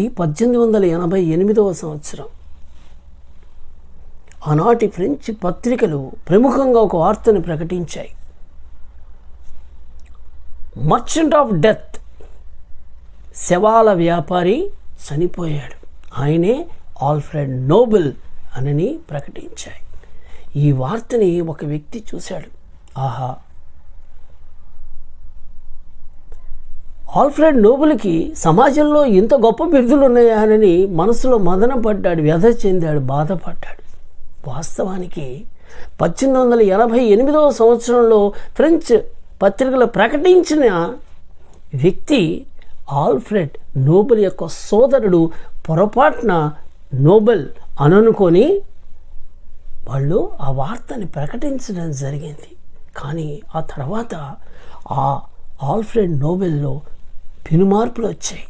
అది పద్దెనిమిది వందల ఎనభై ఎనిమిదవ సంవత్సరం. ఆనాటి ఫ్రెంచ్ పత్రికలు ప్రముఖంగా ఒక వార్తను ప్రకటించాయి. Merchant of death. శవాల వ్యాపారి చనిపోయాడు. ఆయనే ఆల్ఫ్రెడ్ నోబెల్ అనని ప్రకటించాయి. ఈ వార్తని ఒక వ్యక్తి చూశాడు. ఆహా ఆల్ఫ్రెడ్ నోబుల్కి సమాజంలో ఇంత గొప్ప బిరుదులు ఉన్నాయని మనసులో మదన పడ్డాడు వ్యధ చెందాడు బాధపడ్డాడు. వాస్తవానికి పద్దెనిమిది వందల ఎనభై ఎనిమిదవ సంవత్సరంలో ఫ్రెంచ్ పత్రికలు ప్రకటించిన వ్యక్తి ఆల్ఫ్రెడ్ నోబెల్ యొక్క సోదరుడు పొరపాటున నోబెల్ అననుకొని వాళ్ళు ఆ వార్తని ప్రకటించడం జరిగింది. కానీ ఆ తర్వాత ఆ ఆల్ఫ్రెడ్ నోబెల్లో పెనుమార్పులు వచ్చాయి?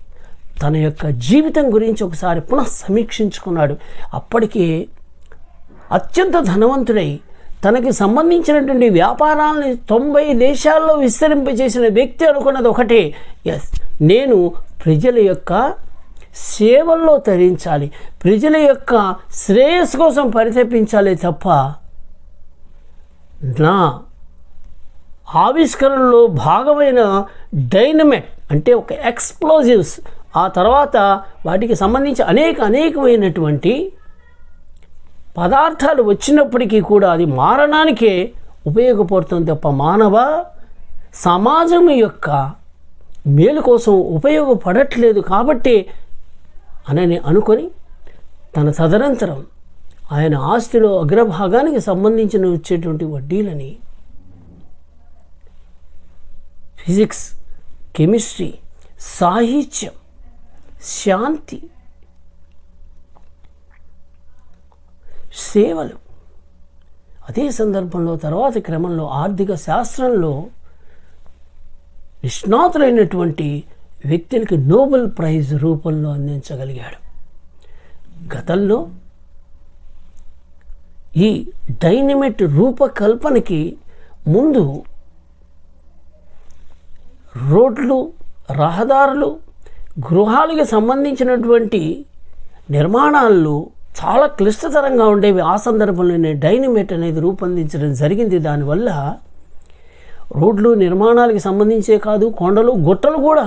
తన యొక్క జీవితం గురించి ఒకసారి పునః సమీక్షించుకున్నాడు. అప్పటికే అత్యంత ధనవంతుడై తనకి సంబంధించినటువంటి వ్యాపారాలని తొంభై దేశాల్లో విస్తరింపజేసిన వ్యక్తి అనుకున్నది ఒకటే. ఎస్ నేను ప్రజల యొక్క సేవల్లో తరించాలి. ప్రజల యొక్క శ్రేయస్సు కోసం పరితపించాలి తప్ప నా ఆవిష్కరణలో భాగమైన డైనమెట్ అంటే ఒక ఎక్స్ప్లోజివ్స్ ఆ తర్వాత వాటికి సంబంధించి అనేక అనేకమైనటువంటి పదార్థాలు వచ్చినప్పటికీ కూడా అది మారడానికే ఉపయోగపడుతుంది తప్ప మానవ సమాజం యొక్క మేలు కోసం ఉపయోగపడట్లేదు కాబట్టి అనని అనుకొని తన తదనంతరం ఆయన ఆస్తిలో అగ్రభాగానికి సంబంధించిన వచ్చేటువంటి వడ్డీలని ఫిజిక్స్ కెమిస్ట్రీ సాహిత్యం శాంతి సేవలు. అదే సందర్భంలో తర్వాత క్రమంలో ఆర్థిక శాస్త్రంలో నిష్ణాతులైనటువంటి వ్యక్తులకి నోబెల్ ప్రైజ్ రూపంలో అందించగలిగాడు. గతంలో ఈ డైనమిట్ రూపకల్పనకి ముందు రోడ్లు రహదారులు గృహాలకు సంబంధించినటువంటి నిర్మాణాలు చాలా క్లిష్టతరంగా ఉండేవి. ఆ సందర్భంలోనే డైనమేట్ అనేది రూపొందించడం జరిగింది. దానివల్ల రోడ్లు నిర్మాణాలకు సంబంధించే కాదు కొండలు గుట్టలు కూడా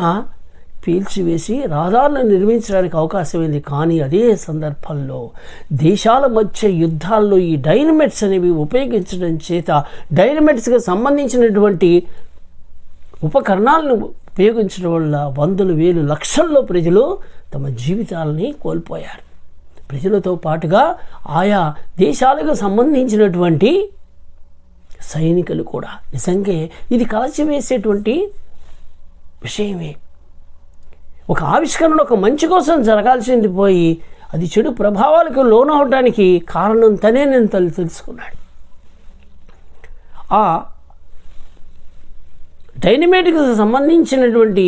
పీల్చివేసి రహదారులను నిర్మించడానికి అవకాశమైంది. కానీ అదే సందర్భంలో దేశాల మధ్య యుద్ధాల్లో ఈ డైనమెట్స్ అనేవి ఉపయోగించడం చేత డైనమెట్స్కి సంబంధించినటువంటి ఉపకరణాలను ఉపయోగించడం వల్ల వందలు వేలు లక్షల్లో ప్రజలు తమ జీవితాలని కోల్పోయారు. ప్రజలతో పాటుగా ఆయా దేశాలకు సంబంధించినటువంటి సైనికులు కూడా. నిజంగా ఇది కలచివేసేటువంటి విషయమే. ఒక ఆవిష్కరణ ఒక మంచి కోసం జరగాల్సింది పోయి అది చెడు ప్రభావాలకు లోనవడానికి కారణం తనే నేను తల్లి తెలుసుకున్నాడు. ఆ డైనమేట్కి సంబంధించినటువంటి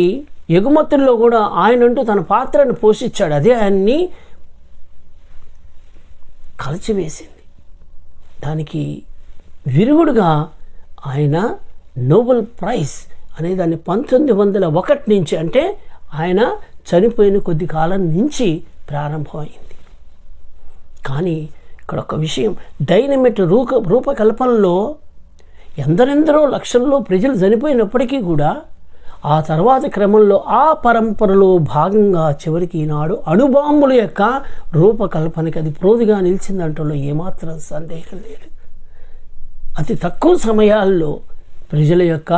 ఎగుమతుల్లో కూడా ఆయనంటూ తన పాత్రను పోషించాడు. అదే ఆయన్ని కలిచివేసింది. దానికి విరుగుడుగా ఆయన నోబెల్ ప్రైజ్ అనే దాన్ని పంతొమ్మిది వందల ఒకటి నుంచి అంటే ఆయన చనిపోయిన కొద్ది కాలం నుంచి ప్రారంభమైంది. కానీ ఇక్కడ ఒక విషయం డైనమిట్ రూప రూపకల్పనలో ఎందరెందరో లక్షల్లో ప్రజలు చనిపోయినప్పటికీ కూడా ఆ తర్వాత క్రమంలో ఆ పరంపరలో భాగంగా చివరికి ఈనాడు అణుబాంబుల యొక్క రూపకల్పనకి అది ప్రోదిగా నిలిచిందంటలో ఏమాత్రం సందేహం లేదు. అతి తక్కువ సమయాల్లో ప్రజల యొక్క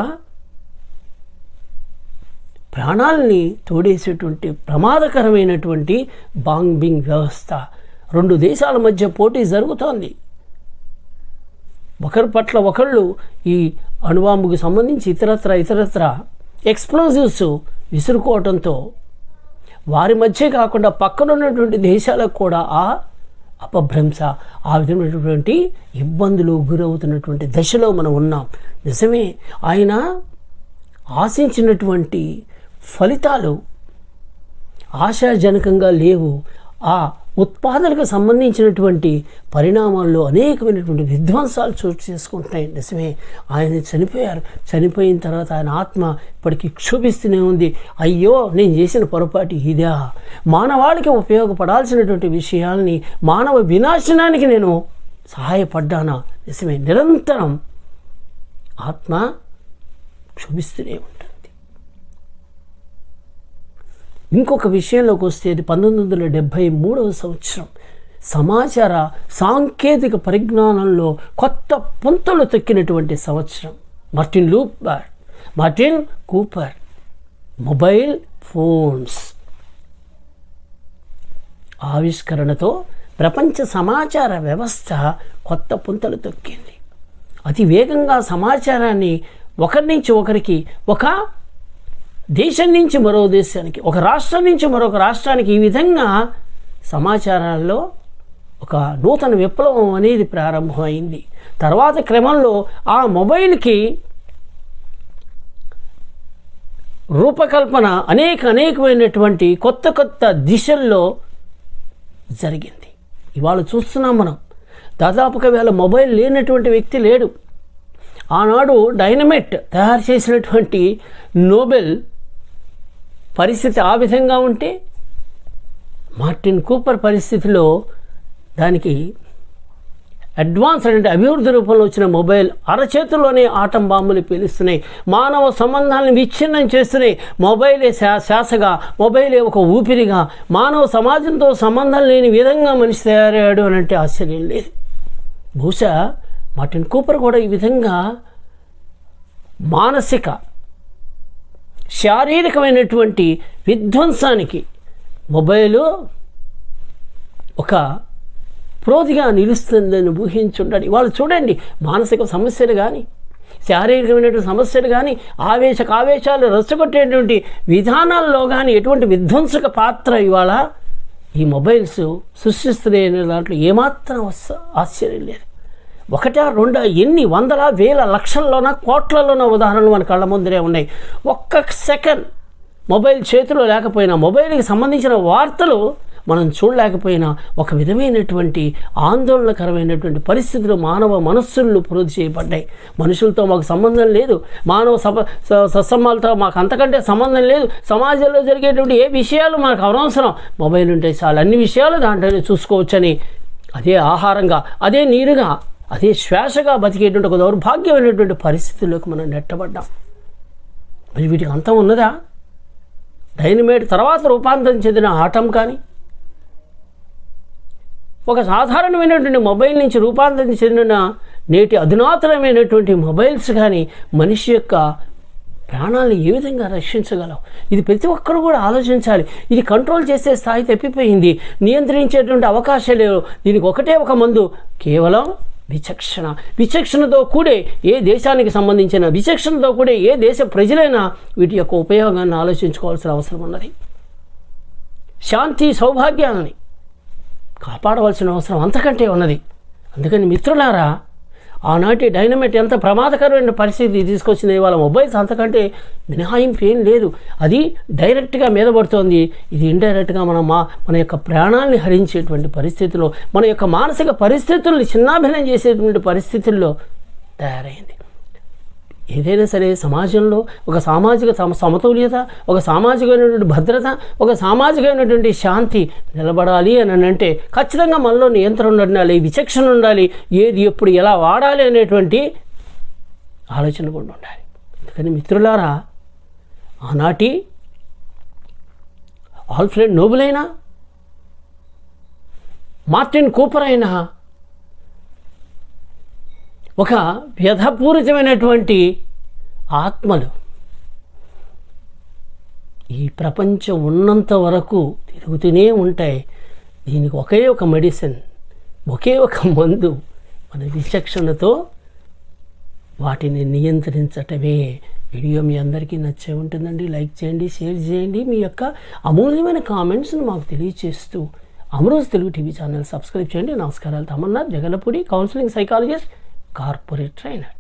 ప్రాణాలని తోడేసేటువంటి ప్రమాదకరమైనటువంటి బాంబింగ్ వ్యవస్థ రెండు దేశాల మధ్య పోటీ జరుగుతోంది. ఒకరి పట్ల ఒకళ్ళు ఈ అణువాంబుకు సంబంధించి ఇతరత్ర ఇతరత్ర ఎక్స్ప్లోజివ్స్ విసురుకోవడంతో వారి మధ్య కాకుండా పక్కన ఉన్నటువంటి దేశాలకు కూడా ఆ అపభ్రంశ ఆ విధమైనటువంటి ఇబ్బందులు గురవుతున్నటువంటి దశలో మనం ఉన్నాం. నిజమే ఆయన ఆశించినటువంటి ఫలితాలు ఆశాజనకంగా లేవు. ఆ ఉత్పాదనకు సంబంధించినటువంటి పరిణామాల్లో అనేకమైనటువంటి విధ్వంసాలు చోటు చేసుకుంటున్నాయి. నిజమే ఆయన చనిపోయారు. చనిపోయిన తర్వాత ఆయన ఆత్మ ఇప్పటికీ క్షోభిస్తూనే ఉంది. అయ్యో నేను చేసిన పొరపాటు ఇదా? మానవాళికి ఉపయోగపడాల్సినటువంటి విషయాల్ని మానవ వినాశనానికి నేను సహాయపడ్డానా? నిజమే నిరంతరం ఆత్మ క్షోభిస్తూనే ఉంది. ఇంకొక విషయంలోకి వస్తే అది పంతొమ్మిది వందల డెబ్భై మూడవ సంవత్సరం. సమాచార సాంకేతిక పరిజ్ఞానంలో కొత్త పుంతలు తొక్కినటువంటి సంవత్సరం. Martin Looper Martin Cooper mobile phones. ఆవిష్కరణతో ప్రపంచ సమాచార వ్యవస్థ కొత్త పుంతలు తొక్కింది. అతి వేగంగా సమాచారాన్ని ఒకరి నుంచి ఒకరికి ఒక దేశం నుంచి మరో దేశానికి ఒక రాష్ట్రం నుంచి మరొక రాష్ట్రానికి ఈ విధంగా సమాచారాల్లో ఒక నూతన విప్లవం అనేది ప్రారంభమైంది. తర్వాత క్రమంలో ఆ మొబైల్కి రూపకల్పన అనేక అనేకమైనటువంటి కొత్త కొత్త దిశల్లో జరిగింది. ఇవాళ చూస్తున్నాం మనం. దాదాపుగా వేళ మొబైల్ లేనటువంటి వ్యక్తి లేడు. ఆనాడు డైనమైట్ తయారు చేసినటువంటి నోబెల్ పరిస్థితి ఆ విధంగా ఉంటే మార్టిన్ కూపర్ పరిస్థితిలో దానికి అడ్వాన్స్ అంటే అభివృద్ధి రూపంలో వచ్చిన మొబైల్ అరచేతుల్లోనే ఆటం బాంబులు పీలుస్తున్నాయి. మానవ సంబంధాలను విచ్ఛిన్నం చేస్తున్నాయి. మొబైలే శా మొబైలే ఒక ఊపిరిగా మానవ సమాజంతో సంబంధం లేని విధంగా మనిషి తయారయ్యాడు అని అంటే ఆశ్చర్యం లేదు. బహుశా మార్టిన్ కూపర్ కూడా ఈ విధంగా మానసిక శారీరకమైనటువంటి విధ్వంసానికి మొబైలు ఒక ప్రోధిగా నిలుస్తుందని ఊహించుండడు వాళ్ళు చూడండి మానసిక సమస్యలు కానీ శారీరకమైనటువంటి సమస్యలు కానీ ఆవేశక ఆవేశాలు రెచ్చగొట్టేటువంటి విధానాల్లో కానీ ఎటువంటి విధ్వంసక పాత్ర ఇవాళ ఈ మొబైల్స్ సృష్టిస్తున్నాయి అనే దాంట్లో ఏమాత్రం ఆశ్చర్యం లేదు. ఒకటా రెండా ఎన్ని వందల వేల లక్షల్లోన కోట్లలోన ఉదాహరణలు మన కళ్ళ ముందరే ఉన్నాయి. ఒక్క సెకండ్ మొబైల్ చేతిలో లేకపోయినా మొబైల్కి సంబంధించిన వార్తలు మనం చూడలేకపోయినా ఒక విధమైనటువంటి ఆందోళనకరమైనటువంటి పరిస్థితులు మానవ మనస్సులు పూర్తి చేయబడ్డాయి. మనుషులతో మాకు సంబంధం లేదు. మానవ సభ స- సత్సంబాలతో మాకు అంతకంటే సంబంధం లేదు. సమాజంలో జరిగేటువంటి ఏ విషయాలు మనకు అనవసరం. మొబైల్ ఉంటే చాలు అన్ని విషయాలు దాంట్లోనే చూసుకోవచ్చని. అదే ఆహారంగా అదే నీరుగా అదే శ్వాసగా బతికేటువంటి ఒక దౌర్భాగ్యమైనటువంటి పరిస్థితుల్లోకి మనం నెట్టబడ్డాం. మరి వీటికి అంతం ఉన్నదా? డైనమేట్ తర్వాత రూపాంతరం చెందిన ఆటం కానీ ఒక సాధారణమైనటువంటి మొబైల్ నుంచి రూపాంతరం చెందిన నేటి అధునాతనమైనటువంటి మొబైల్స్ కానీ మనిషి యొక్క ప్రాణాలను ఏ విధంగా రక్షించగలవు? ఇది ప్రతి ఒక్కరు కూడా ఆలోచించాలి. ఇది కంట్రోల్ చేసే స్థాయి తప్పిపోయింది. నియంత్రించేటువంటి అవకాశం లేవు దీనికి ఒకటే ఒక మందు. కేవలం విచక్షణ. విచక్షణతో కూడే ఏ దేశానికి సంబంధించిన విచక్షణతో కూడే ఏ దేశ ప్రజలైనా వీటి యొక్క ఉపయోగాన్ని ఆలోచించుకోవాల్సిన అవసరం ఉన్నది. శాంతి సౌభాగ్యాలని కాపాడవలసిన అవసరం అంతకంటే ఉన్నది. అందుకని మిత్రులారా ఆనాటి డైనమైట్ ఎంత ప్రమాదకరమైన పరిస్థితి తీసుకొచ్చింది వాళ్ళ మొబైల్స్ అంతకంటే మినహాయింపు ఏం లేదు. అది డైరెక్ట్గా మీద పడుతోంది ఇది ఇండైరెక్ట్గా మన మా మన యొక్క ప్రాణాల్ని హరించేటువంటి పరిస్థితిలో మన యొక్క మానసిక పరిస్థితుల్ని చిన్నాభిన్నం చేసేటువంటి పరిస్థితుల్లో తయారైంది. ఏదైనా సరే సమాజంలో ఒక సామాజిక సమతౌల్యత సమతుల్యత ఒక సామాజికమైనటువంటి భద్రత ఒక సామాజికమైనటువంటి శాంతి నిలబడాలి అని అంటే ఖచ్చితంగా మనలో నియంత్రణ ఉండాలి విచక్షణ ఉండాలి ఏది ఎప్పుడు ఎలా వాడాలి అనేటువంటి ఆలోచన కూడా ఉండాలి. అందుకని మిత్రులారా ఆనాటి ఆల్ఫ్రెడ్ నోబులైనా అయినా మార్టిన్ కూపర్ అయినా ఒక వ్యధపూరితమైనటువంటి ఆత్మలు. ఈ ప్రపంచం ఉన్నంత వరకు తిరుగుతూనే ఉంటాయి. దీనికి ఒకే ఒక మెడిసిన్ ఒకే ఒక మందు మన విచక్షణతో వాటిని నియంత్రించటమే. వీడియో మీ అందరికీ నచ్చే ఉంటుందండి. లైక్ చేయండి షేర్ చేయండి. మీ యొక్క అమూల్యమైన కామెంట్స్ను మాకు తెలియచేస్తూ Amaroj Telugu TV channel subscribe చేయండి. నమస్కారాలు. Tamanna Jagalapudi counselling psychologist corporate trainer.